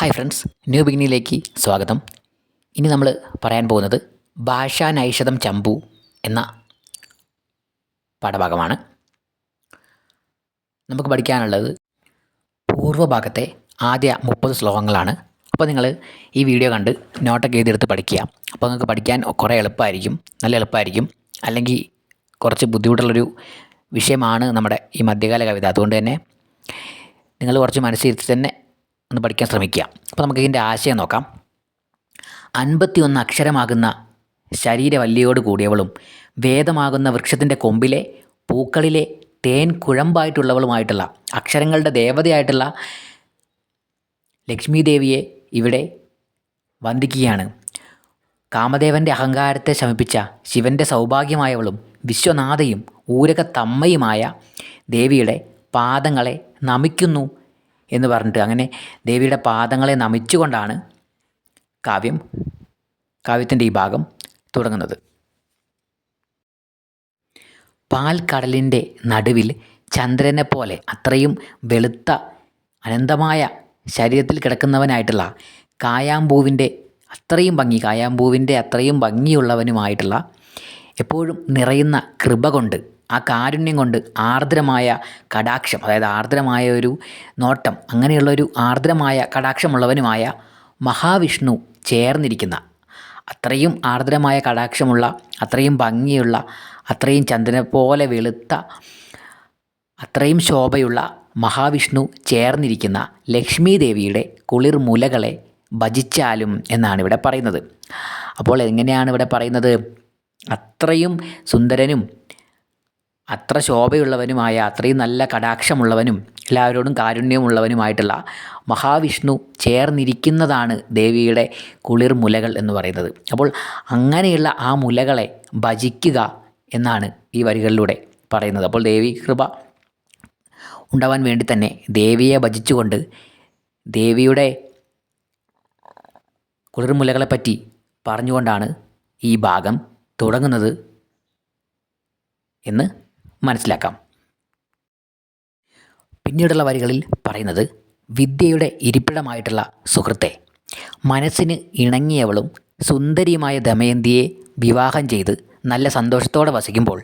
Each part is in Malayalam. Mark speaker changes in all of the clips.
Speaker 1: ഹായ് ഫ്രണ്ട്സ് ന്യൂ ബിഗിനിയിലേക്ക് സ്വാഗതം. ഇനി നമ്മൾ പറയാൻ പോകുന്നത് ഭാഷാ നൈഷതം ചമ്പു എന്ന പാഠഭാഗമാണ്. നമുക്ക് പഠിക്കാനുള്ളത് പൂർവഭാഗത്തെ ആദ്യ മുപ്പത് ശ്ലോകങ്ങളാണ്. അപ്പോൾ നിങ്ങൾ ഈ വീഡിയോ കണ്ട് നോട്ടൊക്കെ എഴുതിയെടുത്ത് പഠിക്കുക. അപ്പോൾ നിങ്ങൾക്ക് പഠിക്കാൻ കുറേ എളുപ്പമായിരിക്കും നല്ല എളുപ്പമായിരിക്കും. അല്ലെങ്കിൽ കുറച്ച് ബുദ്ധിമുട്ടുള്ളൊരു വിഷയമാണ് നമ്മുടെ ഈ മധ്യകാല കവിത. അതുകൊണ്ട് തന്നെ നിങ്ങൾ കുറച്ച് മനസ്സിരുത്തി തന്നെ ഒന്ന് പഠിക്കാൻ ശ്രമിക്കുക. അപ്പോൾ നമുക്ക് ഇതിന്റെ ആശയം നോക്കാം. അൻപത്തി ഒന്ന് അക്ഷരമാകുന്ന ശരീരവല്ലിയോട് കൂടിയവളും വേദമാകുന്ന വൃക്ഷത്തിന്റെ കൊമ്പിലെ പൂക്കളിലെ തേൻ കുഴമ്പായിട്ടുള്ളവളുമായിട്ടുള്ള അക്ഷരങ്ങളുടെ ദേവതയായിട്ടുള്ള ലക്ഷ്മി ദേവിയെ ഇവിടെ വന്ദിക്കുകയാണ്. കാമദേവന്റെ അഹങ്കാരത്തെ ശമിപ്പിച്ച ശിവന്റെ സൗഭാഗ്യമായവളും വിശ്വനാഥയും ഊരകത്തമ്മയുമായ ദേവിയുടെ പാദങ്ങളെ നമിക്കുന്നു എന്ന് പറഞ്ഞിട്ട് അങ്ങനെ ദേവിയുടെ പാദങ്ങളെ നമിച്ചുകൊണ്ടാണ് കാവ്യം കാവ്യത്തിന്റെ ഈ ഭാഗം തുടങ്ങുന്നത്. പാൽക്കടലിന്റെ നടുവിൽ ചന്ദ്രനെ പോലെ അത്രയും വെളുത്ത അനന്തമായ ശരീരത്തിൽ കിടക്കുന്നവനായിട്ടുള്ള കായാമ്പൂവിന്റെ അത്രയും ഭംഗി കായാമ്പൂവിന്റെ അത്രയും ഭംഗിയുള്ളവനുമായിട്ടുള്ള എപ്പോഴും നിറയുന്ന കൃപ കൊണ്ട് ആ കാരുണ്യം കൊണ്ട് ആർദ്രമായ കടാക്ഷം അതായത് ആർദ്രമായ ഒരു നോട്ടം അങ്ങനെയുള്ളൊരു ആർദ്രമായ കടാക്ഷമുള്ളവനുമായ മഹാവിഷ്ണു ചേർന്നിരിക്കുന്ന അത്രയും ആർദ്രമായ കടാക്ഷമുള്ള അത്രയും ഭംഗിയുള്ള അത്രയും ചന്ദ്രനെ പോലെ വെളുത്ത അത്രയും ശോഭയുള്ള മഹാവിഷ്ണു ചേർന്നിരിക്കുന്ന ലക്ഷ്മി ദേവിയുടെ കുളിർ മുലകളെ ഭജിച്ചാലും എന്നാണ് ഇവിടെ പറയുന്നത്. അപ്പോൾ എങ്ങനെയാണ് ഇവിടെ പറയുന്നത്? അത്രയും സുന്ദരനും അത്ര ശോഭയുള്ളവനുമായ അത്രയും നല്ല കടാക്ഷമുള്ളവനും എല്ലാവരോടും കാരുണ്യമുള്ളവനുമായിട്ടുള്ള മഹാവിഷ്ണു ചേർന്നിരിക്കുന്നതാണ് ദേവിയുടെ കുളിർമുലകൾ എന്ന് പറയുന്നത്. അപ്പോൾ അങ്ങനെയുള്ള ആ മുലകളെ ഭജിക്കുക എന്നാണ് ഈ വരികളിലൂടെ പറയുന്നത്. അപ്പോൾ ദേവി കൃപ ഉണ്ടാവാൻ വേണ്ടി തന്നെ ദേവിയെ ഭജിച്ചുകൊണ്ട് ദേവിയുടെ കുളിർമുലകളെപ്പറ്റി പറഞ്ഞുകൊണ്ടാണ് ഈ ഭാഗം തുടങ്ങുന്നത് എന്ന് മനസ്സിലാക്കാം. പിന്നീടുള്ള വരികളിൽ പറയുന്നത് വിദ്യയുടെ ഇരിപ്പിടമായിട്ടുള്ള സുഹൃത്തെ. മനസ്സിന് ഇണങ്ങിയവളും സുന്ദരിയുമായ ദമയന്തിയെ വിവാഹം ചെയ്ത് നല്ല സന്തോഷത്തോടെ വസിക്കുമ്പോൾ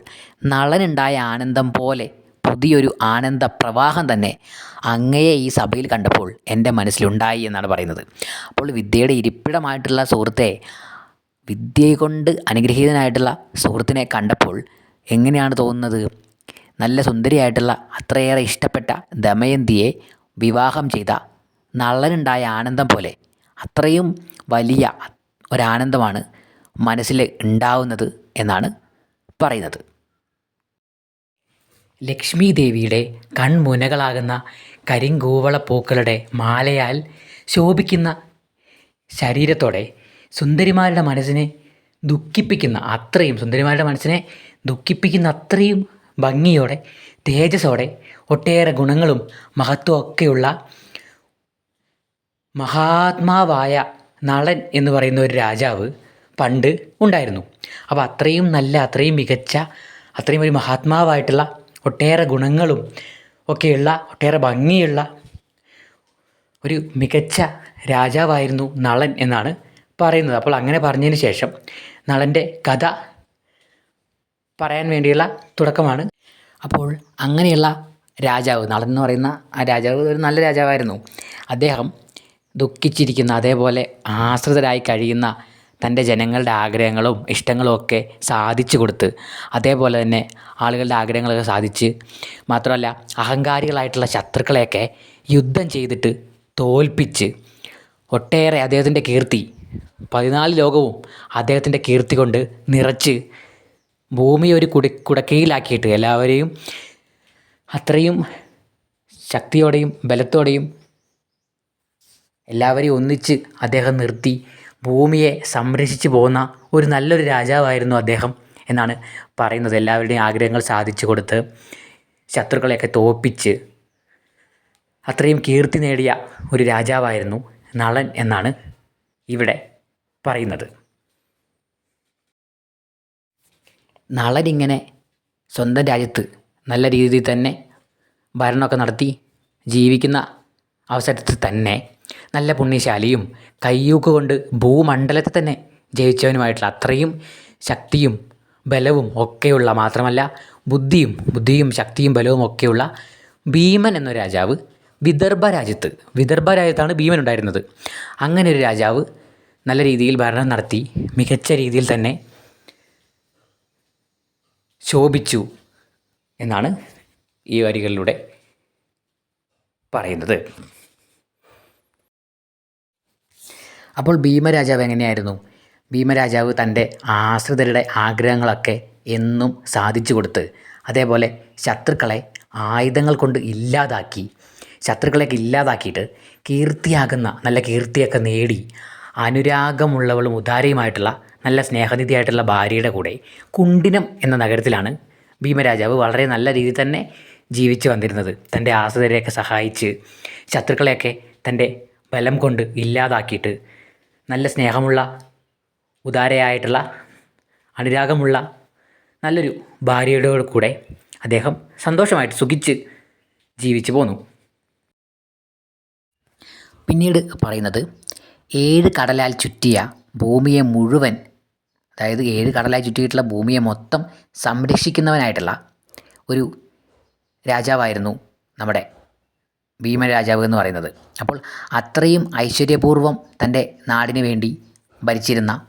Speaker 1: നളനുണ്ടായ ആനന്ദം പോലെ പുതിയൊരു ആനന്ദ പ്രവാഹം തന്നെ അങ്ങയെ ഈ സഭയിൽ കണ്ടപ്പോൾ എന്റെ മനസ്സിലുണ്ടായി എന്നാണ് പറയുന്നത്. അപ്പോൾ വിദ്യയുടെ ഇരിപ്പിടമായിട്ടുള്ള സുഹൃത്തെ വിദ്യ കൊണ്ട് അനുഗ്രഹീതനായിട്ടുള്ള സുഹൃത്തിനെ കണ്ടപ്പോൾ എങ്ങനെയാണ് തോന്നുന്നത്? നല്ല സുന്ദരിയായിട്ടുള്ള അത്രയേറെ ഇഷ്ടപ്പെട്ട ദമയന്തിയെ വിവാഹം ചെയ്ത നള്ളനുണ്ടായ ആനന്ദം പോലെ അത്രയും വലിയ ഒരാനന്ദമാണ് മനസ്സിൽ ഉണ്ടാവുന്നത് എന്നാണ് പറയുന്നത്. ലക്ഷ്മി ദേവിയുടെ കൺമുനകളാകുന്ന കരിങ്കൂവള പൂക്കളുടെ മാലയാൽ ശോഭിക്കുന്ന ശരീരത്തോടെ സുന്ദരിമാരുടെ മനസ്സിനെ ദുഃഖിപ്പിക്കുന്ന അത്രയും സുന്ദരിമാരുടെ മനസ്സിനെ ദുഃഖിപ്പിക്കുന്ന അത്രയും ഭംഗിയോടെ തേജസ്സോടെ ഒട്ടേറെ ഗുണങ്ങളും മഹത്വം ഒക്കെയുള്ള മഹാത്മാവായ നളൻ എന്ന് പറയുന്ന ഒരു രാജാവ് പണ്ട് ഉണ്ടായിരുന്നു. അപ്പോൾ അത്രയും നല്ല അത്രയും മികച്ച അത്രയും ഒരു മഹാത്മാവായിട്ടുള്ള ഒട്ടേറെ ഗുണങ്ങളും ഒക്കെയുള്ള ഒട്ടേറെ ഭംഗിയുള്ള ഒരു മികച്ച രാജാവായിരുന്നു നളൻ എന്നാണ് പറയുന്നത്. അപ്പോൾ അങ്ങനെ പറഞ്ഞതിന് ശേഷം നളന്റെ കഥ പറയാൻ വേണ്ടിയുള്ള തുടക്കമാണ്. അപ്പോൾ അങ്ങനെയുള്ള രാജാവ് നടൻ എന്ന് പറയുന്ന ആ രാജാവ് ഒരു നല്ല രാജാവായിരുന്നു. അദ്ദേഹം ദുഃഖിച്ചിരിക്കുന്ന അതേപോലെ ആശ്രിതരായി കഴിയുന്ന തന്റെ ജനങ്ങളുടെ ആഗ്രഹങ്ങളും ഇഷ്ടങ്ങളും ഒക്കെ സാധിച്ചു കൊടുത്ത് അതേപോലെ തന്നെ ആളുകളുടെ ആഗ്രഹങ്ങളൊക്കെ സാധിച്ച് മാത്രമല്ല അഹങ്കാരികളായിട്ടുള്ള ശത്രുക്കളെയൊക്കെ യുദ്ധം ചെയ്തിട്ട് തോൽപ്പിച്ച് ഒട്ടേറെ അദ്ദേഹത്തിന്റെ കീർത്തി പതിനാല് ലോകവും അദ്ദേഹത്തിന്റെ കീർത്തി കൊണ്ട് നിറച്ച് ഭൂമി ഒരു കുടി കുടക്കീഴിലാക്കിയിട്ട് എല്ലാവരെയും അത്രയും ശക്തിയോടെയും ബലത്തോടെയും എല്ലാവരെയും ഒന്നിച്ച് അദ്ദേഹം നിർത്തി ഭൂമിയെ സംരക്ഷിച്ചു പോകുന്ന ഒരു നല്ലൊരു രാജാവായിരുന്നു അദ്ദേഹം എന്നാണ് പറയുന്നത്. എല്ലാവരുടെയും ആഗ്രഹങ്ങൾ സാധിച്ചു കൊടുത്ത് ശത്രുക്കളെയൊക്കെ തോൽപ്പിച്ച് അത്രയും കീർത്തി നേടിയ ഒരു രാജാവായിരുന്നു നളൻ എന്നാണ് ഇവിടെ പറയുന്നത്. നളനിങ്ങനെ സ്വന്തം രാജ്യത്ത് നല്ല രീതിയിൽ തന്നെ ഭരണമൊക്കെ നടത്തി ജീവിക്കുന്ന അവസരത്തിൽ തന്നെ നല്ല പുണ്യശാലിയും കയ്യൂക്ക് കൊണ്ട് ഭൂമണ്ഡലത്തെ തന്നെ ജയിച്ചവനുമായിട്ടുള്ള അത്രയും ശക്തിയും ബലവും ഒക്കെയുള്ള മാത്രമല്ല ബുദ്ധിയും ബുദ്ധിയും ശക്തിയും ബലവും ഒക്കെയുള്ള ഭീമൻ എന്ന രാജാവ് വിദർഭ രാജ്യത്ത് വിദർഭ രാജ്യത്താണ് ഭീമൻ ഉണ്ടായിരുന്നത്. അങ്ങനെ ഒരു രാജാവ് നല്ല രീതിയിൽ ഭരണം നടത്തി മികച്ച രീതിയിൽ തന്നെ ശോഭിച്ചു എന്നാണ് ഈ വരികളിലൂടെ പറയുന്നത്. അപ്പോൾ ഭീമരാജാവ് എങ്ങനെയായിരുന്നു? ഭീമരാജാവ് തന്റെ ആശ്രിതരുടെ ആഗ്രഹങ്ങളൊക്കെ എന്നും സാധിച്ചു കൊടുത്ത് അതേപോലെ ശത്രുക്കളെ ആയുധങ്ങൾ കൊണ്ട് ഇല്ലാതാക്കി ശത്രുക്കളെയൊക്കെ ഇല്ലാതാക്കിയിട്ട് കീർത്തിയാകുന്ന നല്ല കീർത്തിയൊക്കെ നേടി അനുരാഗമുള്ളവളും ഉദാരയുമായിട്ടുള്ള നല്ല സ്നേഹനിധിയായിട്ടുള്ള ഭാര്യയുടെ കൂടെ കുണ്ടിനം എന്ന നഗരത്തിലാണ് ഭീമരാജാവ് വളരെ നല്ല രീതിയിൽ തന്നെ ജീവിച്ചു വന്നിരുന്നത്. തന്റെ ആശ്രിതരെയൊക്കെ സഹായിച്ച് ശത്രുക്കളെയൊക്കെ തന്റെ ബലം കൊണ്ട് ഇല്ലാതാക്കിയിട്ട് നല്ല സ്നേഹമുള്ള ഉദാരയായിട്ടുള്ള അനുരാഗമുള്ള നല്ലൊരു ഭാര്യയുടെ കൂടെ അദ്ദേഹം സന്തോഷമായിട്ട് സുഖിച്ച് ജീവിച്ചു പോന്നു. പിന്നീട് പറയുന്നത് ഏഴ് കടലാൽ ചുറ്റിയ ഭൂമിയെ മുഴുവൻ അതായത് ഏഴ് കടലായി ചുറ്റിയിട്ടുള്ള ഭൂമിയെ മൊത്തം സംരക്ഷിക്കുന്നവനായിട്ടുള്ള ഒരു രാജാവായിരുന്നു നമ്മുടെ ഭീമരാജാവ് എന്ന് പറയുന്നത്. അപ്പോൾ അത്രയും ഐശ്വര്യപൂർവം തന്റെ നാടിന് വേണ്ടി ഭരിച്ചിരുന്ന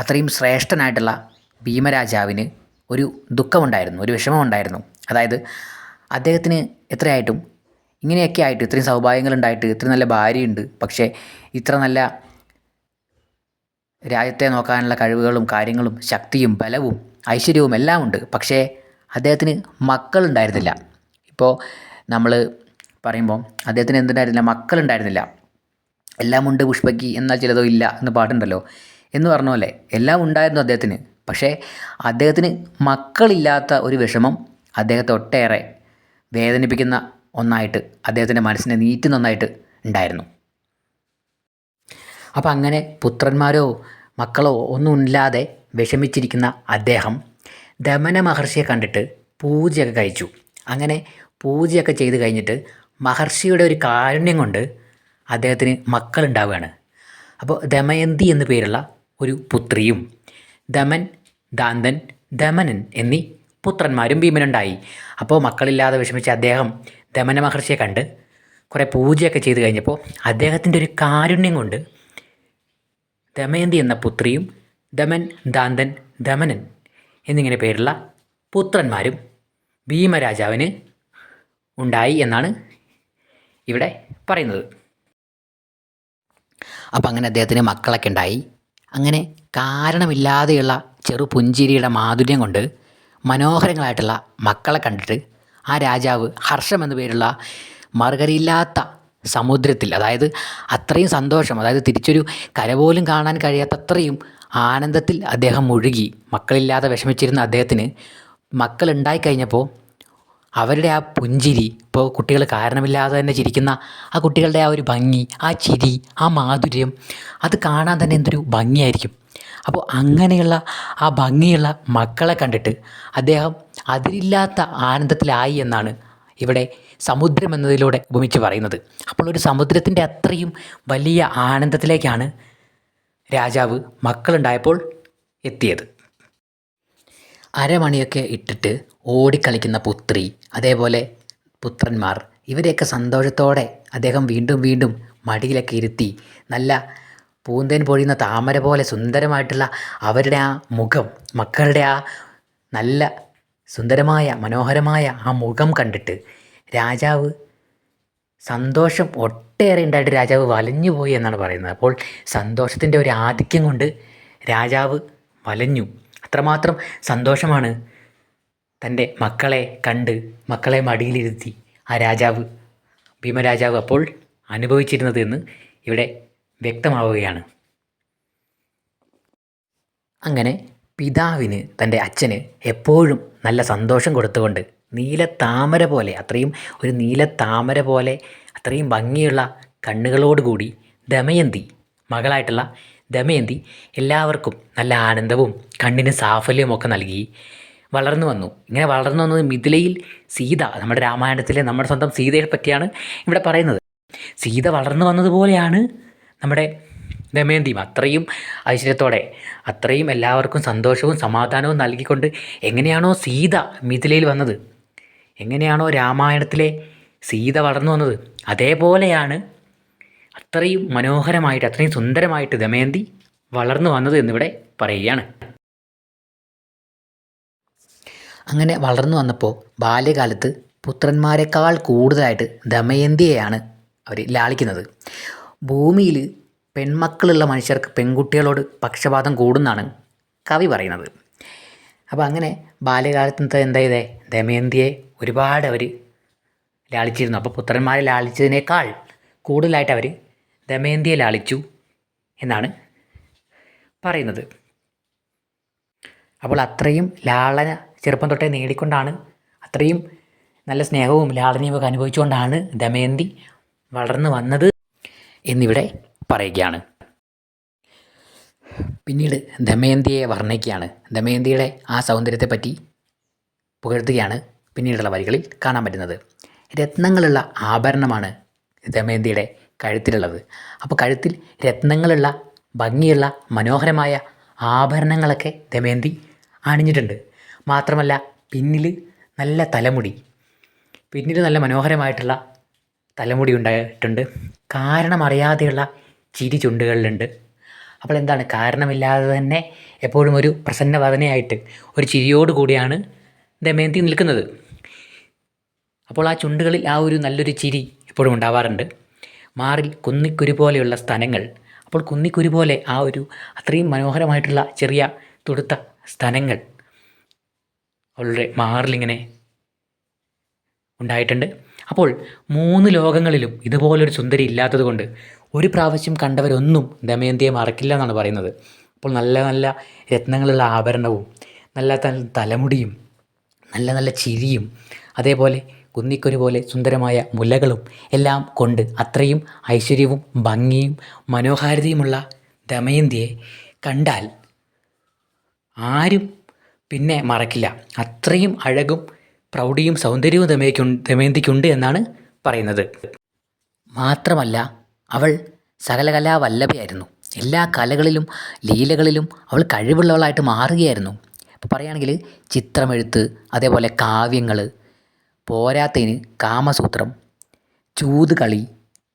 Speaker 1: അത്രയും ശ്രേഷ്ഠനായിട്ടുള്ള ഭീമരാജാവിന് ഒരു ദുഃഖമുണ്ടായിരുന്നു ഒരു വിഷമമുണ്ടായിരുന്നു. അതായത് അദ്ദേഹത്തിന് എത്രയായിട്ടും ഇങ്ങനെയൊക്കെ ആയിട്ട് ഇത്രയും സൗഭാഗ്യങ്ങളുണ്ടായിട്ട് ഇത്ര നല്ല ഭാര്യയുണ്ട് പക്ഷേ ഇത്ര നല്ല രാജ്യത്തെ നോക്കാനുള്ള കഴിവുകളും കാര്യങ്ങളും ശക്തിയും ബലവും ഐശ്വര്യവും എല്ലാം ഉണ്ട്. പക്ഷേ അദ്ദേഹത്തിന് മക്കളുണ്ടായിരുന്നില്ല. ഇപ്പോൾ നമ്മൾ പറയുമ്പോൾ അദ്ദേഹത്തിന് എന്തുണ്ടായിരുന്നില്ല? മക്കളുണ്ടായിരുന്നില്ല. എല്ലാം ഉണ്ട് പുഷ്പയ്ക്ക് എന്നാൽ ചിലതോ ഇല്ല എന്ന് പാട്ടുണ്ടല്ലോ എന്ന് പറഞ്ഞ പോലെ എല്ലാം ഉണ്ടായിരുന്നു അദ്ദേഹത്തിന്. പക്ഷേ അദ്ദേഹത്തിന് മക്കളില്ലാത്ത ഒരു വിഷമം അദ്ദേഹത്തെ ഒട്ടേറെ വേദനിപ്പിക്കുന്ന ഒന്നായിട്ട് അദ്ദേഹത്തിന്റെ മനസ്സിനെ നീറ്റുന്ന ഒന്നായിട്ട് ഉണ്ടായിരുന്നു. അപ്പം അങ്ങനെ പുത്രന്മാരോ മക്കളോ ഒന്നുമില്ലാതെ വിഷമിച്ചിരിക്കുന്ന അദ്ദേഹം ദമന മഹർഷിയെ കണ്ടിട്ട് പൂജയൊക്കെ കഴിച്ചു. അങ്ങനെ പൂജയൊക്കെ ചെയ്ത് കഴിഞ്ഞിട്ട് മഹർഷിയുടെ ഒരു കാരുണ്യം കൊണ്ട് അദ്ദേഹത്തിന് മക്കളുണ്ടാവുകയാണ്. അപ്പോൾ ദമയന്തി എന്നു പേരുള്ള ഒരു പുത്രിയും ദമൻ ദാന്തൻ ദമനൻ എന്നീ പുത്രന്മാരും ഭീമനുണ്ടായി. അപ്പോൾ മക്കളില്ലാതെ വിഷമിച്ച അദ്ദേഹം ദമന മഹർഷിയെ കണ്ട് കുറേ പൂജയൊക്കെ ചെയ്ത് കഴിഞ്ഞപ്പോൾ അദ്ദേഹത്തിന്റെ ഒരു കാരുണ്യം കൊണ്ട് ദമയന്തി എന്ന പുത്രിയും ദമൻ ദാന്തൻ ദമനൻ എന്നിങ്ങനെ പേരുള്ള പുത്രന്മാരും ഭീമരാജാവിന് ഉണ്ടായി എന്നാണ് ഇവിടെ പറയുന്നത്. അപ്പം അങ്ങനെ അദ്ദേഹത്തിന് മക്കളൊക്കെ ഉണ്ടായി. അങ്ങനെ കാരണമില്ലാതെയുള്ള ചെറു പുഞ്ചിരിയുടെ മാധുര്യം കൊണ്ട് മനോഹരങ്ങളായിട്ടുള്ള മക്കളെ കണ്ടിട്ട് ആ രാജാവ് ഹർഷം എന്നു പേരുള്ള മറുകരയില്ലാത്ത സമുദ്രത്തിൽ അതായത് അത്രയും സന്തോഷം അതായത് തിരിച്ചൊരു കര പോലും കാണാൻ കഴിയാത്തത്രയും ആനന്ദത്തിൽ അദ്ദേഹം മുഴുകി. മക്കളില്ലാതെ വിഷമിച്ചിരുന്ന അദ്ദേഹത്തിന് മക്കളുണ്ടായി കഴിഞ്ഞപ്പോൾ അവരുടെ ആ പുഞ്ചിരി ഇപ്പോൾ കുട്ടികൾ കാരണമില്ലാതെ തന്നെ ചിരിക്കുന്ന ആ കുട്ടികളുടെ ആ ഒരു ഭംഗി ആ ചിരി ആ മാധുര്യം അത് കാണാൻ തന്നെ എന്തൊരു ഭംഗിയായിരിക്കും. അപ്പോൾ അങ്ങനെയുള്ള ആ ഭംഗിയുള്ള മക്കളെ കണ്ടിട്ട് അദ്ദേഹം അതിരില്ലാത്ത ആനന്ദത്തിലായി എന്നാണ് ഇവിടെ സമുദ്രം എന്നതിലൂടെ ഉപമിച്ച് പറയുന്നത്. അപ്പോൾ ഒരു സമുദ്രത്തിന്റെ അത്രയും വലിയ ആനന്ദത്തിലേക്കാണ് രാജാവ് മക്കളുണ്ടായപ്പോൾ എത്തിയത്. അരമണിയൊക്കെ ഇട്ടിട്ട് ഓടിക്കളിക്കുന്ന പുത്രി അതേപോലെ പുത്രന്മാർ ഇവരെയൊക്കെ സന്തോഷത്തോടെ അദ്ദേഹം വീണ്ടും വീണ്ടും മടിയിലൊക്കെ ഇരുത്തി നല്ല പൂന്തേൻ പൊഴിയുന്ന താമര പോലെ സുന്ദരമായിട്ടുള്ള അവരുടെ ആ മുഖം മക്കളുടെ ആ നല്ല സുന്ദരമായ മനോഹരമായ ആ മുഖം കണ്ടിട്ട് രാജാവ് സന്തോഷം ഒട്ടേറെ ഉണ്ടായിട്ട് രാജാവ് വലഞ്ഞു പോയി എന്നാണ് പറയുന്നത്. അപ്പോൾ സന്തോഷത്തിന്റെ ഒരു ആധിക്യം കൊണ്ട് രാജാവ് വലഞ്ഞു. അത്രമാത്രം സന്തോഷമാണ് തന്റെ മക്കളെ കണ്ട് മക്കളെ മടിയിലിരുത്തി ആ രാജാവ് ഭീമരാജാവ് അപ്പോൾ അനുഭവിച്ചിരുന്നത് എന്ന് ഇവിടെ വ്യക്തമാവുകയാണ്. അങ്ങനെ പിതാവിന് തന്റെ അച്ഛന് എപ്പോഴും നല്ല സന്തോഷം കൊടുത്തുകൊണ്ട് നീല താമര പോലെ അത്രയും ഒരു നീല താമര പോലെ അത്രയും ഭംഗിയുള്ള കണ്ണുകളോടുകൂടി ദമയന്തി മകളായിട്ടുള്ള ദമയന്തി എല്ലാവർക്കും നല്ല ആനന്ദവും കണ്ണിന് സാഫല്യവും നൽകി വളർന്നു വന്നു. ഇങ്ങനെ വളർന്നു വന്നത് മിഥിലയിൽ സീത നമ്മുടെ രാമായണത്തിലെ നമ്മുടെ സ്വന്തം സീതയെ പറ്റിയാണ് ഇവിടെ പറയുന്നത്. സീത വളർന്നു വന്നതുപോലെയാണ് നമ്മുടെ ദമയന്തിയും. അത്രയും ഐശ്വര്യത്തോടെ അത്രയും എല്ലാവർക്കും സന്തോഷവും സമാധാനവും നൽകിക്കൊണ്ട് എങ്ങനെയാണോ സീത മിഥിലയിൽ വന്നത്? എങ്ങനെയാണോ രാമായണത്തിലെ സീത വളർന്നു വന്നത്? അതേപോലെയാണ് അത്രയും മനോഹരമായിട്ട് അത്രയും സുന്ദരമായിട്ട് ദമയന്തി വളർന്നു വന്നത് എന്നിവിടെ പറയുകയാണ്. അങ്ങനെ വളർന്നു വന്നപ്പോൾ ബാല്യകാലത്ത് പുത്രന്മാരെക്കാൾ കൂടുതലായിട്ട് ദമയന്തിയെയാണ് അവർ ലാളിക്കുന്നത്. ഭൂമിയിൽ പെൺമക്കളുള്ള മനുഷ്യർക്ക് പെൺകുട്ടികളോട് പക്ഷപാതം കൂടുന്നാണ് കവി പറയുന്നത്. അപ്പോൾ അങ്ങനെ ബാല്യകാലത്ത് എന്താ ചെയ്തേ? ദമയന്തിയെ ഒരുപാട് അവർ ലാളിച്ചിരുന്നു. അപ്പോൾ പുത്രന്മാരെ ലാളിച്ചതിനേക്കാൾ കൂടുതലായിട്ട് അവർ ദമയന്തിയെ ലാളിച്ചു എന്നാണ് പറയുന്നത്. അപ്പോൾ അത്രയും ലാളന ചെറുപ്പം തൊട്ടേ നേടിക്കൊണ്ടാണ് അത്രയും നല്ല സ്നേഹവും ലാളനയും ഒക്കെ അനുഭവിച്ചുകൊണ്ടാണ് ദമയന്തി വളർന്നു വന്നത്. എന്നിവിടെ പറയുകയാണ്. പിന്നീട് ദമയന്തിയെ വർണിക്കുകയാണ്. ദമയന്തിയുടെ ആ സൗന്ദര്യത്തെപ്പറ്റി പുകഴ്ത്തുകയാണ് പിന്നീടുള്ള വരികളിൽ കാണാൻ പറ്റുന്നത്. രത്നങ്ങളുള്ള ആഭരണമാണ് ദമയന്തിയുടെ കഴുത്തിലുള്ളത്. അപ്പോൾ കഴുത്തിൽ രത്നങ്ങളുള്ള ഭംഗിയുള്ള മനോഹരമായ ആഭരണങ്ങളൊക്കെ ദമയന്തി അണിഞ്ഞിട്ടുണ്ട്. മാത്രമല്ല പിന്നിൽ നല്ല തലമുടി പിന്നിൽ നല്ല മനോഹരമായിട്ടുള്ള തലമുടി ഉണ്ടായിട്ടുണ്ട്. കാരണമറിയാതെയുള്ള ചിരി ചുണ്ടുകളിലുണ്ട്. അപ്പോൾ എന്താണ്? കാരണമില്ലാതെ തന്നെ എപ്പോഴും ഒരു പ്രസന്നവദനയായിട്ട് ഒരു ചിരിയോട് കൂടിയാണ് ദമയന്തി നിൽക്കുന്നത്. അപ്പോൾ ആ ചുണ്ടുകളിൽ ആ ഒരു നല്ലൊരു ചിരി എപ്പോഴും ഉണ്ടാവാറുണ്ട്. മാറിൽ കുന്നിക്കുരു പോലെയുള്ള സ്ഥലങ്ങൾ. അപ്പോൾ കുന്നിക്കുരു പോലെ ആ ഒരു അത്രയും മനോഹരമായിട്ടുള്ള ചെറിയ തുടുത്ത സ്ഥലങ്ങൾ അവളുടെ മാറിലിങ്ങനെ ഉണ്ടായിട്ടുണ്ട്. അപ്പോൾ മൂന്ന് ലോകങ്ങളിലും ഇതുപോലൊരു സുന്ദരി ഇല്ലാത്തത് കൊണ്ട് ഒരു പ്രാവശ്യം കണ്ടവരൊന്നും ദമയന്തിയെ മറക്കില്ല എന്നാണ് പറയുന്നത്. അപ്പോൾ നല്ല നല്ല രത്നങ്ങളുള്ള ആഭരണവും നല്ല തല തലമുടിയും നല്ല നല്ല ചിരിയും അതേപോലെ കുന്നിക്കൊരു പോലെ സുന്ദരമായ മുലകളും എല്ലാം കൊണ്ട് അത്രയും ഐശ്വര്യവും ഭംഗിയും മനോഹാരിതയുമുള്ള ദമയന്തിയെ കണ്ടാൽ ആരും പിന്നെ മറക്കില്ല. അത്രയും അഴകും പ്രൗഢിയും സൗന്ദര്യവും ദമയക്കു ദമയന്തിക്കുണ്ട് എന്നാണ് പറയുന്നത്. മാത്രമല്ല അവൾ സകലകലാ വല്ലഭയായിരുന്നു എല്ലാ കലകളിലും ലീലകളിലും അവൾ കഴിവുള്ളവളായിട്ട് മാറുകയായിരുന്നു. ഇപ്പോൾ പറയുകയാണെങ്കിൽ ചിത്രമെഴുത്ത് അതേപോലെ കാവ്യങ്ങൾ പോരാത്തതിന് കാമസൂത്രം ചൂതുകളി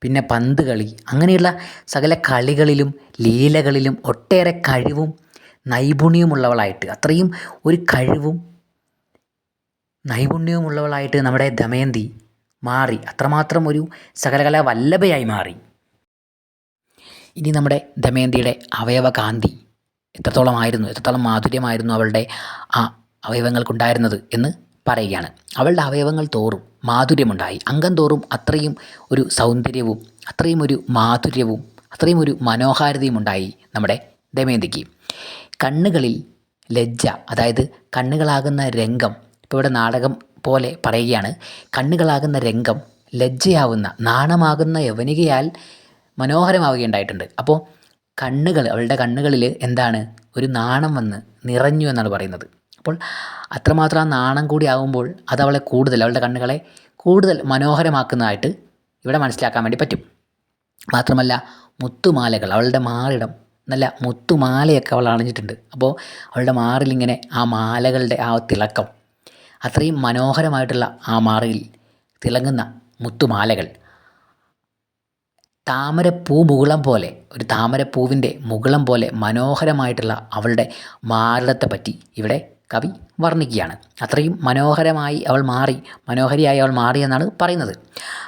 Speaker 1: പിന്നെ പന്ത് കളി അങ്ങനെയുള്ള സകല കളികളിലും ലീലകളിലും ഒട്ടേറെ കഴിവും നൈപുണ്യമുള്ളവളായിട്ട് അത്രയും ഒരു കഴിവും നൈപുണ്യവുമുള്ളവളായിട്ട് നമ്മുടെ ദമയന്തി മാറി അത്രമാത്രം ഒരു സകലകല വല്ലഭയായി മാറി. ഇനി നമ്മുടെ ദമയന്തിയുടെ അവയവകാന്തി എത്രത്തോളമായിരുന്നു എത്രത്തോളം മാധുര്യമായിരുന്നു അവളുടെ ആ അവയവങ്ങൾക്കുണ്ടായിരുന്നത് എന്ന് പറയുകയാണ്. അവളുടെ അവയവങ്ങൾ തോറും മാധുര്യമുണ്ടായി. അംഗം തോറും അത്രയും ഒരു സൗന്ദര്യവും അത്രയും ഒരു മാധുര്യവും അത്രയും ഒരു മനോഹാരിതയും ഉണ്ടായി നമ്മുടെ ദമയന്തിക്ക് കണ്ണുകളിൽ ലജ്ജ അതായത് കണ്ണുകളാകുന്ന രംഗം ഇപ്പോൾ ഇവിടെ നാടകം പോലെ പറയുകയാണ്. കണ്ണുകളാകുന്ന രംഗം ലജ്ജയാവുന്ന നാണമാകുന്ന യവനികയാൽ മനോഹരമാവുകയുണ്ടായിട്ടുണ്ട്. അപ്പോൾ കണ്ണുകൾ അവളുടെ കണ്ണുകളിൽ എന്താണ്? ഒരു നാണം വന്ന് നിറഞ്ഞു എന്നാണ് പറയുന്നത്. അപ്പോൾ അത്രമാത്രം ആ നാണം കൂടി ആകുമ്പോൾ അത് അവളെ കൂടുതൽ അവളുടെ കണ്ണുകളെ കൂടുതൽ മനോഹരമാക്കുന്നതായിട്ട് ഇവിടെ മനസ്സിലാക്കാൻ വേണ്ടി പറ്റും. മാത്രമല്ല മുത്തുമാലകൾ അവളുടെ മാറിടം നല്ല മുത്തുമാലയൊക്കെ അവൾ അണിഞ്ഞിട്ടുണ്ട്. അപ്പോൾ അവളുടെ മാറിലിങ്ങനെ ആ മാലകളുടെ ആ തിളക്കം അത്രയും മനോഹരമായിട്ടുള്ള ആ മാറിയിൽ തിളങ്ങുന്ന മുത്തുമാലകൾ. താമരപ്പൂ മുകുളം പോലെ ഒരു താമരപ്പൂവിന്റെ മുകുളം പോലെ മനോഹരമായിട്ടുള്ള അവളുടെ മാരടത്തെ പറ്റി ഇവിടെ കവി വർണിക്കുകയാണ്. അത്രയും മനോഹരമായി അവൾ മാറി മനോഹരിയായി അവൾ മാറി എന്നാണ് പറയുന്നത്.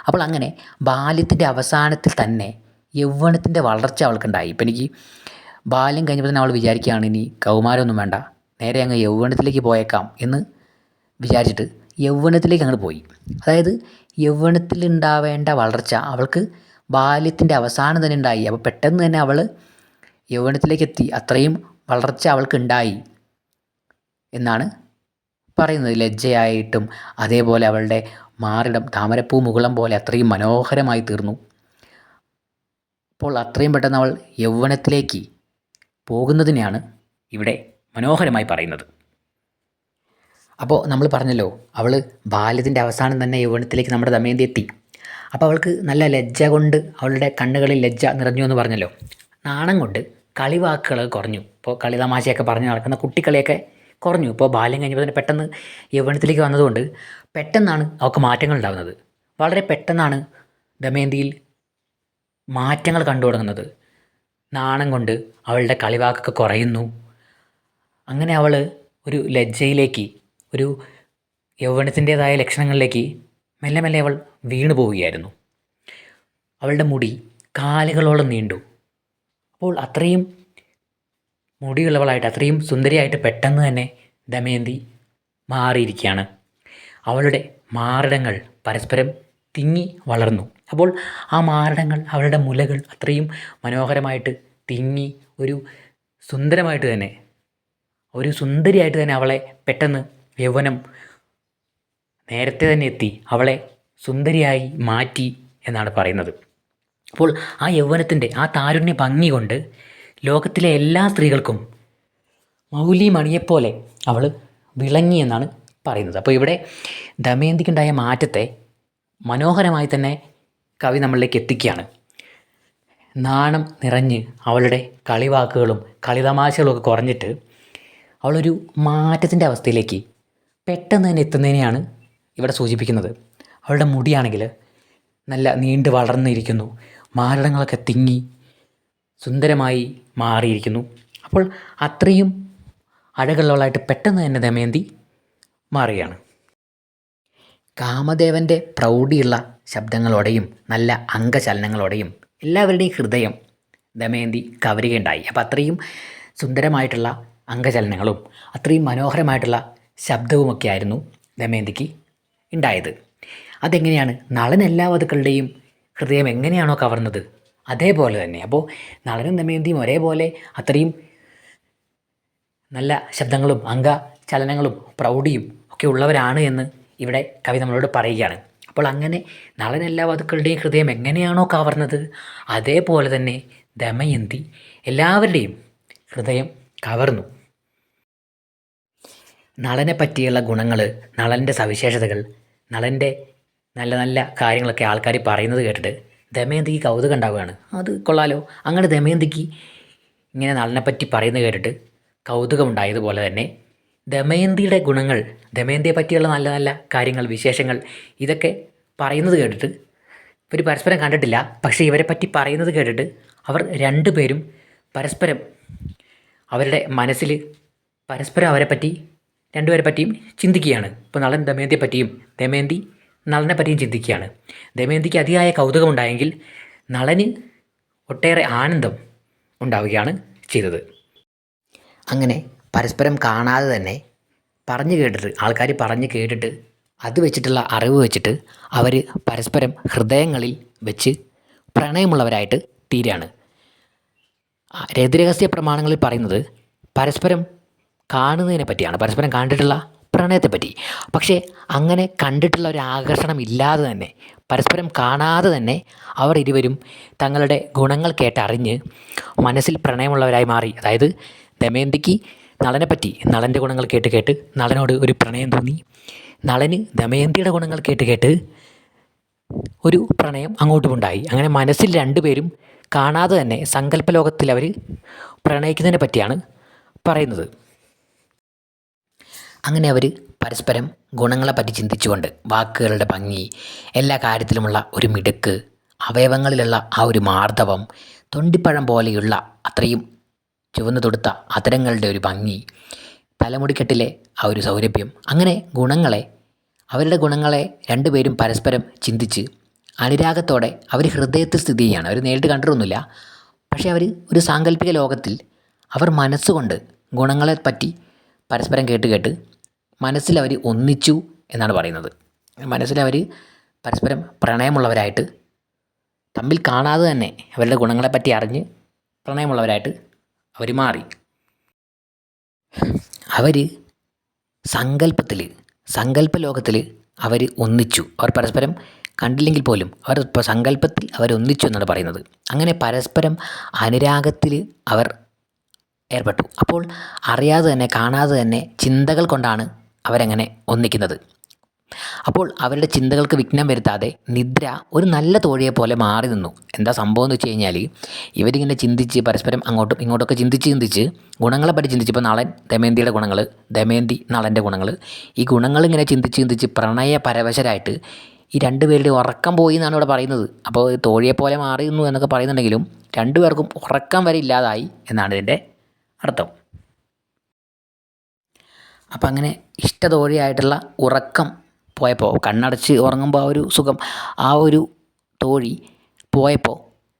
Speaker 1: അപ്പോൾ അങ്ങനെ ബാല്യത്തിന്റെ അവസാനത്തിൽ തന്നെ യൗവനത്തിന്റെ വളർച്ച അവൾക്കുണ്ടായി. ഇപ്പം എനിക്ക് ബാല്യം കഴിഞ്ഞപ്പോൾ തന്നെ അവൾ വിചാരിക്കുകയാണ് ഇനി കൗമാരമൊന്നും വേണ്ട നേരെ അങ്ങ് യൗവനത്തിലേക്ക് പോയേക്കാം എന്ന് വിചാരിച്ചിട്ട് യൗവനത്തിലേക്ക് അങ്ങോട്ട് പോയി. അതായത് യൗവനത്തിൽ ഉണ്ടാവേണ്ട വളർച്ച അവൾക്ക് ബാല്യത്തിന്റെ അവസാനം തന്നെ ഉണ്ടായി. അപ്പോൾ പെട്ടെന്ന് തന്നെ അവൾ യൗവനത്തിലേക്ക് എത്തി. അത്രയും വളർച്ച അവൾക്ക് ഉണ്ടായി എന്നാണ് പറയുന്നത്. ലജ്ജയായിട്ടും അതേപോലെ അവളുടെ മാറിടം താമരപ്പൂ മുകുളം പോലെ അത്രയും മനോഹരമായി തീർന്നു. അപ്പോൾ അത്രയും പെട്ടെന്ന് അവൾ യൗവനത്തിലേക്ക് പോകുന്നതിനെയാണ് ഇവിടെ മനോഹരമായി പറയുന്നത്. അപ്പോൾ നമ്മൾ പറഞ്ഞല്ലോ അവൾ ബാല്യത്തിന്റെ അവസാനം തന്നെ യൗവനത്തിലേക്ക് നമ്മുടെ ദമയന്തി എത്തി. അപ്പോൾ അവൾക്ക് നല്ല ലജ്ജ കൊണ്ട് അവളുടെ കണ്ണുകളിൽ ലജ്ജ നിറഞ്ഞു എന്ന് പറഞ്ഞല്ലോ. നാണം കൊണ്ട് കളിവാക്കുകൾ കുറഞ്ഞു. ഇപ്പോൾ കളി തമാശയൊക്കെ പറഞ്ഞ് നടക്കുന്ന കുട്ടിക്കളിയൊക്കെ കുറഞ്ഞു. ഇപ്പോൾ ബാല്യം കഴിഞ്ഞപ്പോൾ തന്നെ പെട്ടെന്ന് യൗവനത്തിലേക്ക് വന്നതുകൊണ്ട് പെട്ടെന്നാണ് അവൾക്ക് മാറ്റങ്ങൾ ഉണ്ടാകുന്നത് വളരെ പെട്ടെന്നാണ് ദമയന്തിയിൽ മാറ്റങ്ങൾ കണ്ടു തുടങ്ങുന്നത്. നാണം കൊണ്ട് അവളുടെ കളിവാക്കൊക്കെ കുറയുന്നു. അങ്ങനെ അവൾ ഒരു ലജ്ജയിലേക്ക് ഒരു യൗവനത്തിന്റേതായ ലക്ഷണങ്ങളിലേക്ക് മെല്ലെ മെല്ലെ അവൾ വീണു പോവുകയായിരുന്നു. അവളുടെ മുടി കാലുകളോളം നീണ്ടു. അപ്പോൾ അത്രയും മുടിയുള്ളവളായിട്ട് അത്രയും സുന്ദരിയായിട്ട് പെട്ടെന്ന് തന്നെ ദമയന്തി മാറിയിരിക്കുകയാണ്. അവളുടെ മാറിടങ്ങൾ പരസ്പരം തിങ്ങി വളർന്നു. അപ്പോൾ ആ മാറിടങ്ങൾ അവളുടെ മുലകൾ അത്രയും മനോഹരമായിട്ട് തിങ്ങി ഒരു സുന്ദരമായിട്ട് തന്നെ ഒരു സുന്ദരിയായിട്ട് തന്നെ അവളെ പെട്ടെന്ന് യൗവനം. നേരത്തെ തന്നെ എത്തി. അവളെ സുന്ദരിയായി മാറ്റി എന്നാണ് പറയുന്നത്. അപ്പോൾ ആ യൗവനത്തിന്റെ ആ താരുണ്യ ഭംഗി കൊണ്ട് ലോകത്തിലെ എല്ലാ സ്ത്രീകൾക്കും മൗലി മണിയെപ്പോലെ അവൾ വിളങ്ങി എന്നാണ് പറയുന്നത്. അപ്പോൾ ഇവിടെ ദമയന്തിക്കുണ്ടായ മാറ്റത്തെ മനോഹരമായി തന്നെ കവി നമ്മളിലേക്ക് എത്തിക്കുകയാണ്. നാണം നിറഞ്ഞ് അവളുടെ കളിവാക്കുകളും കളിതമാശകളും ഒക്കെ കുറഞ്ഞിട്ട് അവളൊരു മാറ്റത്തിന്റെ അവസ്ഥയിലേക്ക് പെട്ടെന്ന് തന്നെ എത്തുന്നതിനെയാണ് ഇവിടെ സൂചിപ്പിക്കുന്നത്. അവളുടെ മുടിയാണെങ്കിൽ നല്ല നീണ്ടു വളർന്നിരിക്കുന്നു. മാരടങ്ങളൊക്കെ തിങ്ങി സുന്ദരമായി മാറിയിരിക്കുന്നു. അപ്പോൾ അത്രയും അഴകുള്ളവളായിട്ട് പെട്ടെന്ന് തന്നെ ദമയന്തി മാറുകയാണ്. കാമദേവന്റെ പ്രൗഢിയുള്ള ശബ്ദങ്ങളോടെയും നല്ല അംഗചലനങ്ങളോടെയും എല്ലാവരുടെയും ഹൃദയം ദമയന്തി കവരുകയുണ്ടായി. അപ്പോൾ അത്രയും സുന്ദരമായിട്ടുള്ള അംഗചലനങ്ങളും അത്രയും മനോഹരമായിട്ടുള്ള ശബ്ദവുമൊക്കെ ആയിരുന്നു ദമയന്തിക്ക് ഉണ്ടായത്. അതെങ്ങനെയാണ് നളൻ എല്ലാ വധുക്കളുടെയും ഹൃദയം എങ്ങനെയാണോ കവർന്നത്? അതേപോലെ തന്നെ. അപ്പോൾ നളനും ദമയന്തിയും ഒരേപോലെ അത്രയും നല്ല ശബ്ദങ്ങളും അംഗ ചലനങ്ങളും പ്രൗഢിയും ഒക്കെ ഉള്ളവരാണ് എന്ന് ഇവിടെ കവി നമ്മളോട് പറയുകയാണ്. അപ്പോൾ അങ്ങനെ നളൻ എല്ലാ വധുക്കളുടെയും ഹൃദയം എങ്ങനെയാണോ കവർന്നത്? അതേപോലെ തന്നെ ദമയന്തി എല്ലാവരുടെയും ഹൃദയം കവർന്നു. നളനെ പറ്റിയുള്ള ഗുണങ്ങൾ നളന്റെ സവിശേഷതകൾ നളന്റെ നല്ല നല്ല കാര്യങ്ങളൊക്കെ ആൾക്കാർ പറയുന്നത് കേട്ടിട്ട് ദമയന്തിക്ക് കൗതുകം ഉണ്ടാവുകയാണ്. അത് കൊള്ളാലോ. അങ്ങനെ ദമയന്തിക്ക് ഇങ്ങനെ നളനെ പറ്റി പറയുന്നത് കേട്ടിട്ട് കൗതുകമുണ്ടായതുപോലെ തന്നെ ദമയന്തിയുടെ ഗുണങ്ങൾ ദമയന്തിയെ പറ്റിയുള്ള നല്ല നല്ല കാര്യങ്ങൾ വിശേഷങ്ങൾ ഇതൊക്കെ പറയുന്നത് കേട്ടിട്ട് ഇവർ പരസ്പരം കണ്ടിട്ടില്ല. പക്ഷേ ഇവരെ പറ്റി പറയുന്നത് കേട്ടിട്ട് അവർ രണ്ടുപേരും പരസ്പരം അവരുടെ മനസ്സിൽ പരസ്പരം അവരെ പറ്റി രണ്ടുപേരെ പറ്റിയും ചിന്തിക്കുകയാണ്. ഇപ്പോൾ നളൻ ദമയന്തിയെ പറ്റിയും ദമയന്തി നളനെ പറ്റിയും ചിന്തിക്കുകയാണ്. ദമയന്തിക്ക് അതിയായ കൗതുകമുണ്ടായെങ്കിൽ നളന് ഒട്ടേറെ ആനന്ദം ഉണ്ടാവുകയാണ് ചെയ്തത്. അങ്ങനെ പരസ്പരം കാണാതെ തന്നെ പറഞ്ഞു കേട്ടിട്ട് ആൾക്കാർ പറഞ്ഞു കേട്ടിട്ട് അത് വെച്ചിട്ടുള്ള അറിവ് വെച്ചിട്ട് അവർ പരസ്പരം ഹൃദയങ്ങളിൽ വെച്ച് പ്രണയമുള്ളവരായിട്ട് തീരാണ്. രഹസ്യ പ്രമാണങ്ങളിൽ പറയുന്നത് പരസ്പരം കാണുന്നതിനെ പറ്റിയാണ് പരസ്പരം കണ്ടിട്ടുള്ള പ്രണയത്തെപ്പറ്റി പക്ഷേ അങ്ങനെ കണ്ടിട്ടുള്ള ഒരു ആകർഷണം ഇല്ലാതെ തന്നെ പരസ്പരം കാണാതെ തന്നെ അവർ ഇരുവരും തങ്ങളുടെ ഗുണങ്ങൾ കേട്ടറിഞ്ഞ് മനസ്സിൽ പ്രണയമുള്ളവരായി മാറി. അതായത് ദമയന്തിക്ക് നളനെപ്പറ്റി നളന്റെ ഗുണങ്ങൾ കേട്ട് കേട്ട് നളനോട് ഒരു പ്രണയം തോന്നി. നളന് ദമയന്തിയുടെ ഗുണങ്ങൾ കേട്ട് കേട്ട് ഒരു പ്രണയം അങ്ങോട്ടും ഉണ്ടായി അങ്ങനെ മനസ്സിൽ രണ്ടുപേരും കാണാതെ തന്നെ സങ്കല്പ ലോകത്തിൽ അവർ പ്രണയിക്കുന്നതിനെ പറ്റിയാണ് പറയുന്നത്. അങ്ങനെ അവർ പരസ്പരം ഗുണങ്ങളെപ്പറ്റി ചിന്തിച്ചുകൊണ്ട് വാക്കുകളുടെ ഭംഗി എല്ലാ കാര്യത്തിലുമുള്ള ഒരു മിടുക്ക് അവയവങ്ങളിലുള്ള ആ ഒരു മാർദ്ദവം തൊണ്ടിപ്പഴം പോലെയുള്ള അത്രയും ചുവന്നു തൊടുത്ത അതരങ്ങളുടെ ഒരു ഭംഗി തലമുടിക്കെട്ടിലെ ആ ഒരു സൗരഭ്യം അങ്ങനെ ഗുണങ്ങളെ അവരുടെ ഗുണങ്ങളെ രണ്ടുപേരും പരസ്പരം ചിന്തിച്ച് അനുരാഗത്തോടെ അവർ ഹൃദയത്തിൽ സ്ഥിതി ചെയ്യുകയാണ് അവർ നേരിട്ട് കണ്ടിട്ടൊന്നുമില്ല. പക്ഷേ അവർ ഒരു സാങ്കല്പിക ലോകത്തിൽ അവർ മനസ്സുകൊണ്ട് ഗുണങ്ങളെ പറ്റി പരസ്പരം കേട്ട് കേട്ട് മനസ്സിലവർ ഒന്നിച്ചു എന്നാണ് പറയുന്നത്. മനസ്സിലവർ പരസ്പരം പ്രണയമുള്ളവരായിട്ട് തമ്മിൽ കാണാതെ തന്നെ അവരുടെ ഗുണങ്ങളെപ്പറ്റി അറിഞ്ഞ് പ്രണയമുള്ളവരായിട്ട് അവർ മാറി. അവർ സങ്കല്പത്തിൽ സങ്കല്പ ലോകത്തിൽ അവർ ഒന്നിച്ചു. അവർ പരസ്പരം കണ്ടില്ലെങ്കിൽ പോലും അവർ ഇപ്പോൾ സങ്കല്പത്തിൽ അവർ ഒന്നിച്ചു എന്നാണ് പറയുന്നത്. അങ്ങനെ പരസ്പരം അനുരാഗത്തിൽ അവർ ഏർപ്പെട്ടു. അപ്പോൾ അറിയാതെ തന്നെ കാണാതെ തന്നെ ചിന്തകൾ കൊണ്ടാണ് അവരങ്ങനെ ഒന്നിക്കുന്നത്. അപ്പോൾ അവരുടെ ചിന്തകൾക്ക് വിഘ്നം വരുത്താതെ നിദ്ര ഒരു നല്ല തോഴിയെ പോലെ മാറി നിന്നു. എന്താ സംഭവം എന്ന് വെച്ച് കഴിഞ്ഞാൽ ഇവരിങ്ങനെ ചിന്തിച്ച് പരസ്പരം അങ്ങോട്ടും ഇങ്ങോട്ടൊക്കെ ചിന്തിച്ച് ചിന്തിച്ച് ഗുണങ്ങളെ പറ്റി ചിന്തിച്ച് ഇപ്പോൾ നളൻ ദമയന്തിയുടെ ഗുണങ്ങൾ ദമയന്തി നളന്റെ ഗുണങ്ങൾ ഈ ഗുണങ്ങൾ ഇങ്ങനെ ചിന്തിച്ച് ചിന്തിച്ച് പ്രണയ പരവശരായിട്ട് ഈ രണ്ടുപേരുടെ ഉറക്കം പോയി എന്നാണ് ഇവിടെ പറയുന്നത്. അപ്പോൾ തോഴിയെ പോലെ മാറി നിന്നു എന്നൊക്കെ പറയുന്നുണ്ടെങ്കിലും രണ്ടുപേർക്കും ഉറക്കം വരെ ഇല്ലാതായി എന്നാണ് ഇതിന്റെ അർത്ഥം. അപ്പം അങ്ങനെ ഇഷ്ടതോഴിയായിട്ടുള്ള ഉറക്കം പോയപ്പോൾ കണ്ണടച്ച് ഉറങ്ങുമ്പോൾ ആ ഒരു സുഖം ആ ഒരു തോഴി പോയപ്പോൾ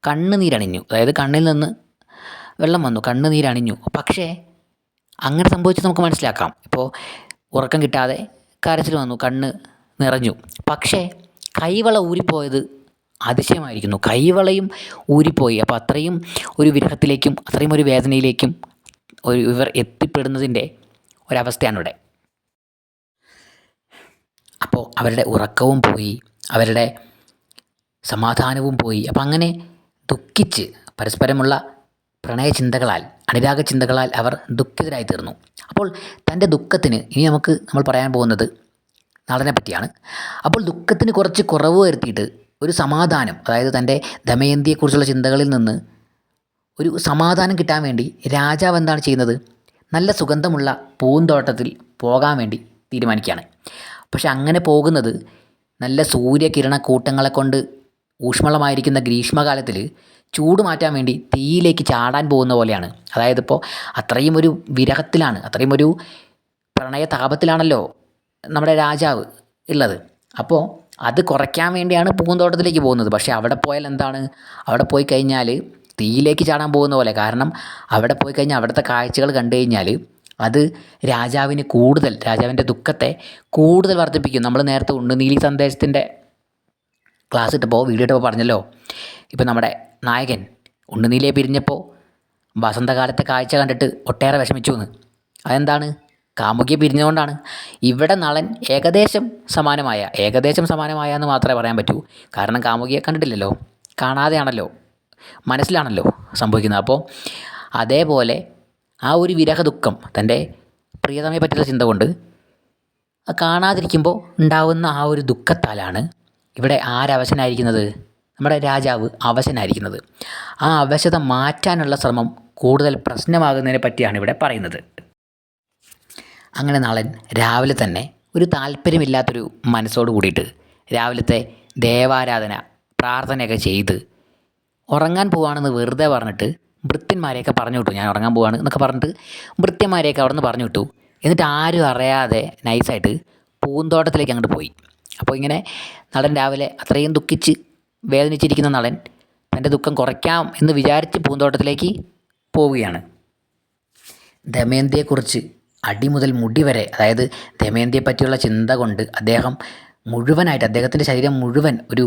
Speaker 1: കണ്ണുനീരണിഞ്ഞു. അതായത് കണ്ണിൽ നിന്ന് വെള്ളം വന്നു കണ്ണുനീരണിഞ്ഞു. പക്ഷേ അങ്ങനെ സംഭവിച്ചത് നമുക്ക് മനസ്സിലാക്കാം. ഇപ്പോൾ ഉറക്കം കിട്ടാതെ കരച്ചിൽ വന്നു കണ്ണ് നിറഞ്ഞു. പക്ഷേ കൈവള ഊരിപ്പോയത് അതിശയമായിരിക്കുന്നു. കൈവളയും ഊരിപ്പോയി. അപ്പോൾ അത്രയും ഒരു വിരഹത്തിലേക്കും അത്രയും ഒരു വേദനയിലേക്കും ഒരു ഇവർ എത്തിപ്പെടുന്നതിന്റെ ഒരവസ്ഥയാണ് ഇവിടെ അപ്പോൾ അവരുടെ ഉറക്കവും പോയി അവരുടെ സമാധാനവും പോയി. അപ്പം അങ്ങനെ ദുഃഖിച്ച് പരസ്പരമുള്ള പ്രണയ ചിന്തകളാൽ അനുരാഗ ചിന്തകളാൽ അവർ ദുഃഖിതരായി തീർന്നു അപ്പോൾ തന്റെ ദുഃഖത്തിന് ഇനി നമുക്ക് നമ്മൾ പറയാൻ പോകുന്നത് നടനെ പറ്റിയാണ്. അപ്പോൾ ദുഃഖത്തിന് കുറച്ച് കുറവ് വരുത്തിയിട്ട് ഒരു സമാധാനം അതായത് തന്റെ ദമയന്തിയെക്കുറിച്ചുള്ള ചിന്തകളിൽ നിന്ന് ഒരു സമാധാനം കിട്ടാൻ വേണ്ടി രാജാവ് എന്താണ് ചെയ്യുന്നത്? നല്ല സുഗന്ധമുള്ള പൂന്തോട്ടത്തിൽ പോകാൻ വേണ്ടി തീരുമാനിക്കുകയാണ്. പക്ഷെ അങ്ങനെ പോകുന്നത് നല്ല സൂര്യകിരണ കൂട്ടങ്ങളെ കൊണ്ട് ഊഷ്മളമായിരിക്കുന്ന ഗ്രീഷ്മകാലത്തിൽ ചൂട് മാറ്റാൻ വേണ്ടി തീയിലേക്ക് ചാടാൻ പോകുന്ന പോലെയാണ്. അതായത് ഇപ്പോൾ അത്രയും ഒരു വിരഹത്തിലാണ് അത്രയും ഒരു പ്രണയ താപത്തിലാണല്ലോ നമ്മുടെ രാജാവ് ഉള്ളത്. അപ്പോൾ അത് കുറയ്ക്കാൻ വേണ്ടിയാണ് പൂന്തോട്ടത്തിലേക്ക് പോകുന്നത്. പക്ഷേ അവിടെ പോയാൽ എന്താണ്? അവിടെ പോയി കഴിഞ്ഞാൽ തീയിലേക്ക് ചാടാൻ പോകുന്ന പോലെ. കാരണം അവിടെ പോയി കഴിഞ്ഞാൽ അവിടുത്തെ കാഴ്ചകൾ കണ്ടു കഴിഞ്ഞാൽ അത് രാജാവിന് കൂടുതൽ രാജാവിന്റെ ദുഃഖത്തെ കൂടുതൽ വർദ്ധിപ്പിക്കും. നമ്മൾ നേരത്തെ ഉണ്ണുനീലി സന്ദേശത്തിന്റെ ക്ലാസ് ഇട്ടപ്പോൾ വീഡിയോ ഇട്ടപ്പോൾ പറഞ്ഞല്ലോ. ഇപ്പം നമ്മുടെ നായകൻ ഉണ്ണുനീലിയെ പിരിഞ്ഞപ്പോൾ വസന്തകാലത്തെ കാഴ്ച കണ്ടിട്ട് ഒട്ടേറെ വിഷമിച്ചു എന്ന്. അതെന്താണ്? കാമുകിയെ പിരിഞ്ഞുകൊണ്ടാണ് ഇവിടെ നളൻ ഏകദേശം സമാനമായ ഏകദേശം സമാനമായ എന്ന് മാത്രമേ പറയാൻ പറ്റൂ. കാരണം കാമുകിയെ കണ്ടിട്ടില്ലല്ലോ. കാണാതെയാണല്ലോ. മനസ്സിലാണല്ലോ സംഭവിക്കുന്നത്. അപ്പോൾ അതേപോലെ ആ ഒരു വിരഹ ദുഃഖം തന്റെ പ്രിയതമയെ പറ്റിയുള്ള ചിന്ത കൊണ്ട് കാണാതിരിക്കുമ്പോൾ ഉണ്ടാവുന്ന ആ ഒരു ദുഃഖത്താലാണ് ഇവിടെ ആരവശനായിരിക്കുന്നത് നമ്മുടെ രാജാവ് അവശനായിരിക്കുന്നത്. ആ അവശത മാറ്റാനുള്ള ശ്രമം കൂടുതൽ പ്രശ്നമാകുന്നതിനെ പറ്റിയാണ് ഇവിടെ പറയുന്നത്. അങ്ങനെ നളൻ രാവിലെ തന്നെ ഒരു താല്പര്യമില്ലാത്തൊരു മനസ്സോട് കൂടിയിട്ട് രാവിലത്തെ ദേവാരാധന പ്രാർത്ഥനയൊക്കെ ചെയ്ത് ഉറങ്ങാൻ പോവാണെന്ന് വെറുതെ പറഞ്ഞിട്ട് ഭൃത്യന്മാരെയൊക്കെ പറഞ്ഞു വിട്ടു ഞാൻ ഉറങ്ങാൻ പോവാണ് എന്നൊക്കെ പറഞ്ഞിട്ട് ഭൃത്യന്മാരെയൊക്കെ അവിടെ നിന്ന് പറഞ്ഞു വിട്ടു എന്നിട്ട് ആരും അറിയാതെ നൈസായിട്ട് പൂന്തോട്ടത്തിലേക്ക് അങ്ങോട്ട് പോയി. അപ്പോൾ ഇങ്ങനെ നടൻ രാവിലെ അത്രയും ദുഃഖിച്ച് വേദനിച്ചിരിക്കുന്ന നടൻ തന്റെ ദുഃഖം കുറയ്ക്കാം എന്ന് വിചാരിച്ച് പൂന്തോട്ടത്തിലേക്ക് പോവുകയാണ്. ദമയന്തിയെക്കുറിച്ച് അടി മുതൽ മുടി വരെ അതായത് ദമയന്തിയെ പറ്റിയുള്ള ചിന്ത കൊണ്ട് അദ്ദേഹം മുഴുവനായിട്ട് അദ്ദേഹത്തിന്റെ ശരീരം മുഴുവൻ ഒരു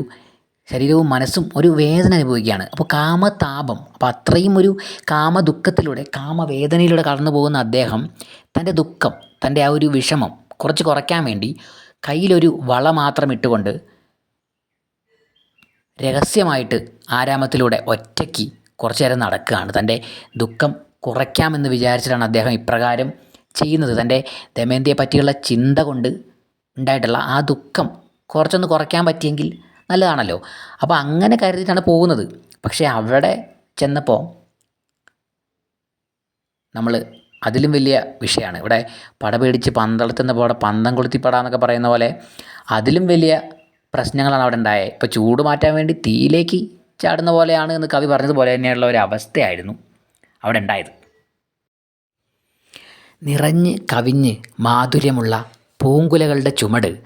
Speaker 1: ശരീരവും മനസ്സും ഒരു വേദന അനുഭവിക്കുകയാണ്. അപ്പോൾ കാമതാപം അപ്പോൾ അത്രയും ഒരു കാമദുഃഖത്തിലൂടെ കാമവേദനയിലൂടെ കടന്നു പോകുന്ന അദ്ദേഹം തന്റെ ദുഃഖം തന്റെ ആ ഒരു വിഷമം കുറച്ച് കുറയ്ക്കാൻ വേണ്ടി കയ്യിലൊരു വള മാത്രം ഇട്ടുകൊണ്ട് രഹസ്യമായിട്ട് ആരാമത്തിലൂടെ ഒറ്റയ്ക്ക് കുറച്ചു നേരം നടക്കുകയാണ്. തന്റെ ദുഃഖം കുറയ്ക്കാമെന്ന് വിചാരിച്ചിട്ടാണ് അദ്ദേഹം ഇപ്രകാരം ചെയ്യുന്നത്. തന്റെ ദമയന്തിയെ പറ്റിയുള്ള ചിന്ത കൊണ്ട് ഉണ്ടായിട്ടുള്ള ആ ദുഃഖം കുറച്ചൊന്ന് കുറയ്ക്കാൻ പറ്റിയെങ്കിൽ നല്ലതാണല്ലോ. അപ്പോൾ അങ്ങനെ കരുതിയിട്ടാണ് പോകുന്നത്. പക്ഷേ അവിടെ ചെന്നപ്പോൾ നമ്മൾ അതിലും വലിയ വിഷയമാണ് ഇവിടെ പട പേടിച്ച് പന്തളത്തുന്ന പോടെ പന്തം കൊളുത്തി പട എന്നൊക്കെ പറയുന്ന പോലെ അതിലും വലിയ പ്രശ്നങ്ങളാണ് അവിടെ ഉണ്ടായത് ഇപ്പോൾ ചൂട് മാറ്റാൻ വേണ്ടി തീയിലേക്ക് ചാടുന്ന പോലെയാണ് എന്ന് കവി പറഞ്ഞതുപോലെ തന്നെയുള്ള ഒരു അവസ്ഥയായിരുന്നു അവിടെ ഉണ്ടായത്. നിറഞ്ഞ് കവിഞ്ഞ് മാധുര്യമുള്ള പൂങ്കുലകളുടെ ചുമട്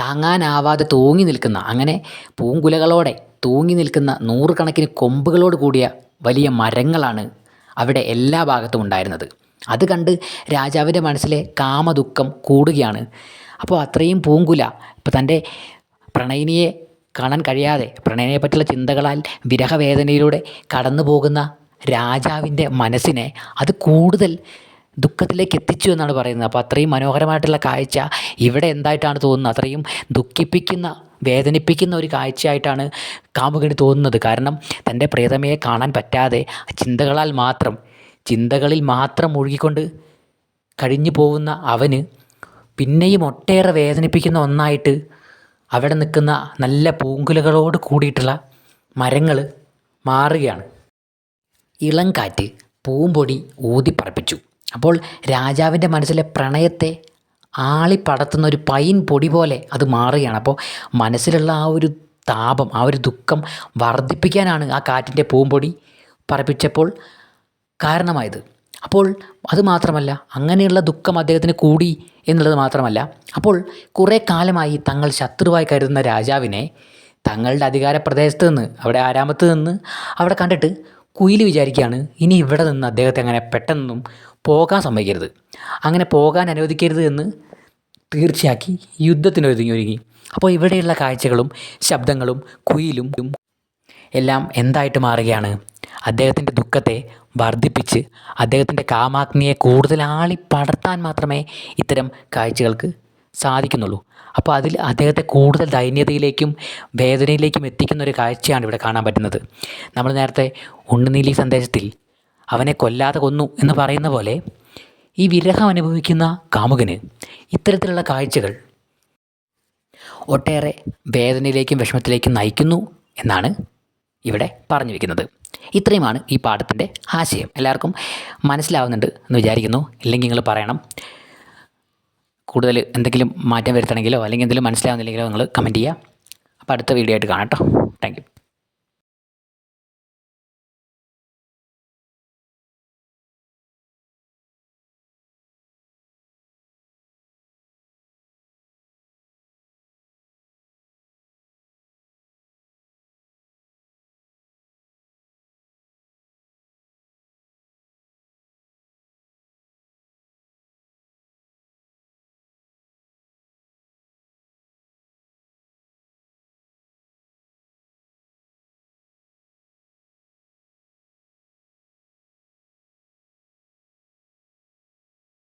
Speaker 1: താങ്ങാനാവാതെ തൂങ്ങി നിൽക്കുന്ന അങ്ങനെ പൂങ്കുലകളോടെ തൂങ്ങി നിൽക്കുന്ന നൂറുകണക്കിന് കൊമ്പുകളോട് കൂടിയ വലിയ മരങ്ങളാണ് അവിടെ എല്ലാ ഭാഗത്തും ഉണ്ടായിരുന്നത്. അത് കണ്ട് രാജാവിന്റെ മനസ്സിലെ കാമദുഃഖം കൂടുകയാണ്. അപ്പോൾ അത്രയും പൂങ്കുല ഇപ്പോൾ തന്റെ പ്രണയിനിയെ കാണാൻ കഴിയാതെ പ്രണയനെ പറ്റിയുള്ള ചിന്തകളാൽ വിരഹവേദനയിലൂടെ കടന്നു പോകുന്ന രാജാവിന്റെ മനസ്സിനെ അത് കൂടുതൽ ദുഃഖത്തിലേക്ക് എത്തിച്ചു എന്നാണ് പറയുന്നത്. അപ്പോൾ അത്രയും മനോഹരമായിട്ടുള്ള കാഴ്ച ഇവിടെ എന്തായിട്ടാണ് തോന്നുന്നത്? അത്രയും ദുഃഖിപ്പിക്കുന്ന വേദനിപ്പിക്കുന്ന ഒരു കാഴ്ചയായിട്ടാണ് കാമുകന് തോന്നുന്നത്. കാരണം തന്റെ പ്രിയതമയെ കാണാൻ പറ്റാതെ ചിന്തകളാൽ മാത്രം ചിന്തകളിൽ മാത്രം മുഴുകിക്കൊണ്ട് കഴിഞ്ഞു പോകുന്ന അവന് പിന്നെയും ഒട്ടേറെ വേദനിപ്പിക്കുന്ന ഒന്നായിട്ട് അവിടെ നിൽക്കുന്ന നല്ല പൂങ്കുലകളോട് കൂടിയിട്ടുള്ള മരങ്ങൾ മാറുകയാണ്. ഇളം കാറ്റ് പൂമ്പൊടി ഊതിപ്പറപ്പിച്ചു. അപ്പോൾ രാജാവിന്റെ മനസ്സിലെ പ്രണയത്തെ ആളി ആളിപ്പടർത്തുന്ന ഒരു പൈൻ പൊടി പോലെ അത് മാറുകയാണ്. അപ്പോൾ മനസ്സിലുള്ള ആ ഒരു താപം ആ ഒരു ദുഃഖം വർദ്ധിപ്പിക്കാനാണ് ആ കാറ്റിന്റെ പൂമ്പൊടി പറപ്പിച്ചപ്പോൾ കാരണമായത്. അപ്പോൾ അത് മാത്രമല്ല അങ്ങനെയുള്ള ദുഃഖം അദ്ദേഹത്തിന് കൂടി എന്നുള്ളത് മാത്രമല്ല അപ്പോൾ കുറേ കാലമായി തങ്ങൾ ശത്രുവായി കരുതുന്ന രാജാവിനെ തങ്ങളുടെ അധികാര പ്രദേശത്ത് നിന്ന് അവിടെ ആരാമത്ത് നിന്ന് അവിടെ കണ്ടിട്ട് കുയിൽ വിചാരിക്കുകയാണ് ഇനി ഇവിടെ നിന്ന് അദ്ദേഹത്തെ അങ്ങനെ പെട്ടെന്നൊന്നും പോകാൻ സമ്മതിക്കരുത്. അങ്ങനെ പോകാൻ അനുവദിക്കരുത് എന്ന് തീർച്ചയാക്കി യുദ്ധത്തിന് ഒരുങ്ങി ഒരുങ്ങി. അപ്പോൾ ഇവിടെയുള്ള കാഴ്ചകളും ശബ്ദങ്ങളും കുയിലും എല്ലാം എന്തായിട്ട് മാറുകയാണ്? അദ്ദേഹത്തിന്റെ ദുഃഖത്തെ വർദ്ധിപ്പിച്ച് അദ്ദേഹത്തിന്റെ കാമാഗ്നിയെ കൂടുതൽ ആളി പടർത്താൻ മാത്രമേ ഇത്തരം കാഴ്ചകൾക്ക് സാധിക്കുന്നുള്ളൂ. അപ്പോൾ അതിൽ അദ്ദേഹത്തെ കൂടുതൽ ദൈന്യതയിലേക്കും വേദനയിലേക്കും എത്തിക്കുന്ന ഒരു കാഴ്ചയാണ് ഇവിടെ കാണാൻ പറ്റുന്നത്. നമ്മൾ നേരത്തെ ഉണ്ണുനീലി സന്ദേശത്തിൽ അവനെ കൊല്ലാതെ കൊന്നു എന്ന് പറയുന്ന പോലെ ഈ വിരഹം അനുഭവിക്കുന്ന കാമുകന് ഇത്തരത്തിലുള്ള കാഴ്ചകൾ ഒട്ടേറെ വേദനയിലേക്കും വിഷമത്തിലേക്കും നയിക്കുന്നു എന്നാണ് ഇവിടെ പറഞ്ഞു വയ്ക്കുന്നത് ഇത്രയുമാണ് ഈ പാഠത്തിന്റെ ആശയം. എല്ലാവർക്കും മനസ്സിലാവുന്നുണ്ട് എന്ന് വിചാരിക്കുന്നു. ഇല്ലെങ്കിൽ നിങ്ങൾ പറയണം. കൂടുതൽ എന്തെങ്കിലും മാറ്റം വരുത്തണമെങ്കിലോ അല്ലെങ്കിൽ എന്തെങ്കിലും മനസ്സിലാവുന്നില്ലെങ്കിലോ നിങ്ങൾ കമന്റ് ചെയ്യുക. അപ്പോൾ അടുത്ത വീഡിയോ ആയിട്ട് കാണാം കേട്ടോ. താങ്ക്